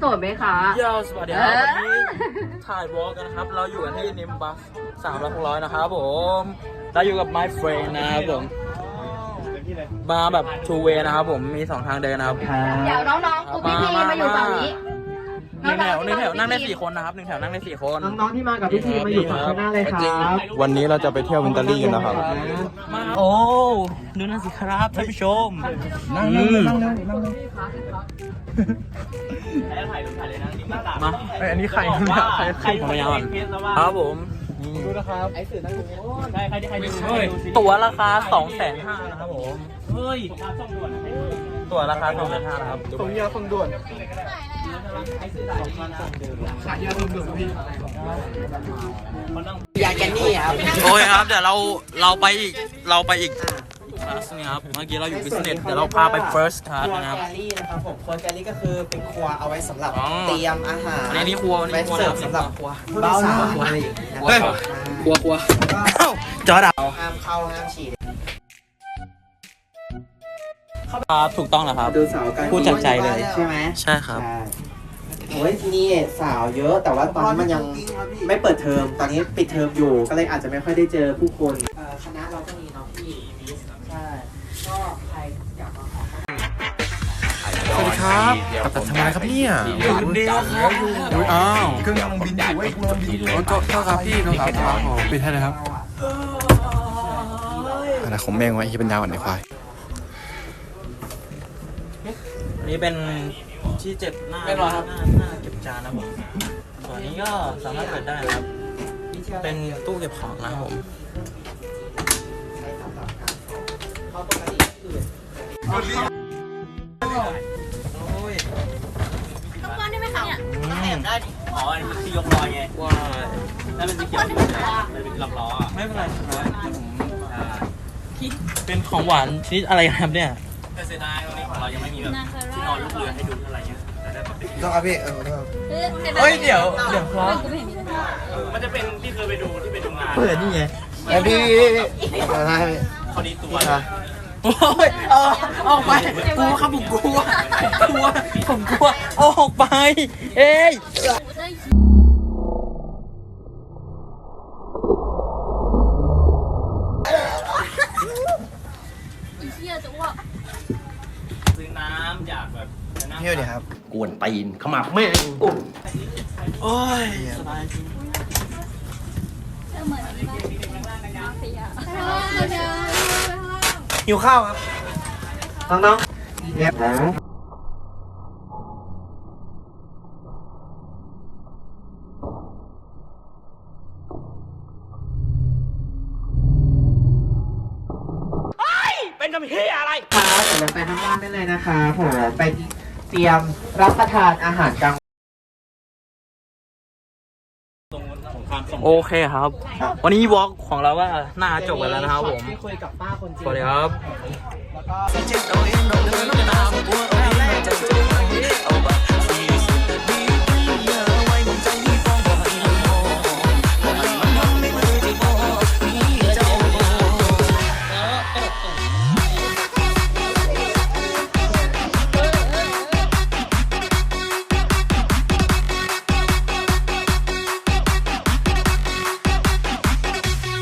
โสดไหมคะยาสวัสดีครับเออวันนี้ถ่ายวอล์กกันนะครับ เราอยู่กันที่นิมบัสสามร้อยหกร้อยนะครับผม เราอยู่กับ my friend นะครับผม มาแบบ two way นะครับผม มีสองทางเดินนะครับเดี๋ยวน้องๆกูพี่พีมาอยู่ฝั่งนี้หนึ่งแถวหนึ่งแถวนั่งได้น้องๆสี่คนนะครับหนึ่งแถวนั่งได้สี่คนน้องๆที่มากับพี่ทีมาอยู่ฝั่งข้างหน้าเลยครับวันนี้เราจะไปเที่ยววินเตอรี่กันนะครับมาโอ้ดูนั่นสิครับท่านผู้ชมนั่งอืมนั่งนั่งนั่ง มาเอ้ยอันนี้ใครเนี่ยใครใครผมพยายามก่อนครับผม ดูนะครับตั๋วราคา2องแสนห้านะครับผมเฮ้ยตั๋วราคา2องแสนห้านะครับส่งยาส่งด่วนขายยาส่งด่วนพี่ยาแกนนี่ครับโอเคครับ เดี๋ยวเราเราไปอีกเราไปอีก คลาสนึงครับเมื่อกี้เราอยู่ business เดี๋ยวเราพาไป first ค class รัวนะครับแกลลี่นะครับผมครัวแกลลี่ก็คือเป็นครัวเอาไว้สำหรับอ๋อเตรียมอาหารอันนี้ครัวอันนี้ไว้ครัวเสิร์ฟสำหรับครัวผู้โดยสารอะไรอย่างเงี้ยนะเฮ้ยครับกลัวกลัวแล้วก็จอดับเราห้ามเข้าห้ามฉีดครับถูกต้องแล้วครับ ดูสาวกันพูดจากใจเลย ใช่ไหมใช่ครับใช่โอ้ยที่นี่สาวเยอะแต่ว่าตอนนี้มันยังไม่เปิดเทอมตอนนี้ปิดเทอมอยู่ก็เลยอาจจะไม่ค่อยได้เจอผู้คนเอ่อคณะเราก็มีเนาะพี่ใช่ก็ใครอยากมาขอเข้า สวัสดีครับกับตันทำไมครับเนี่ยเดียวครับอุ๊ยอ้าวเครื่องกำลังบินอยู่เว้ยกำลังบินอยู่โทษครับพี่โทษครับครับผมปิดให้เลยครับอะไรของแม่งวะไอ้ปัญญาอ่อนไอ้ควายอันนี้เป็นที่เจ็บหน้าหน้าหน้าเก็บจานนะผมส่วนนี้ก็สามารถเปิดได้นะครับ เป็นตู้เก็บของนะครับผม เข้าปกติอื่นโอ้ยต้องก้อนได้ไหมคะเนี่ยอืมอ๋ออันนี้มันที่ยกลอยไงว้ายนั่นเป็นสีเขียวอยู่เลยมันเป็นลำล้ออะไม่เป็นไรครับผมเป็นของหวานชนิดอะไรครับเนี่ยแต่เสียดายวันนี้ของเรายังไม่มีแบบที่นอนลูกเรือให้ดูอะไรเงี้ยแต่ได้แบบเป็นต้องครับพี่เออเฮ้ยเดี๋ยวเดี๋ยวครับมันจะเป็นที่เคยไปดูที่ไปดูงานเปิดนี่ไงไอ้พี่เอาได้พี่ พอดีตัวโอ้ยเออออกไปกลัวครับผมกลัวกลัวผมกลัวออกไป เอ้ยซื้อน้ำอยากแบบจะนั่งเที่ยวดิครับ กวนตีนเข้ามาแม่งโอ้ยสบายจริง หิวข้าวครับน้องๆเนี่ยนะเป็นกำเฮียอะไรครับเดี๋ยวไปทำบ้านได้เลยนะคะผมไปเตรียมรับประทานอาหารกลาง โอเคครับ วันนี้วอล์กของเราก็น่าจบกัแล้วนะครับผมที่คุยคสวัสดีครับ แล้วก็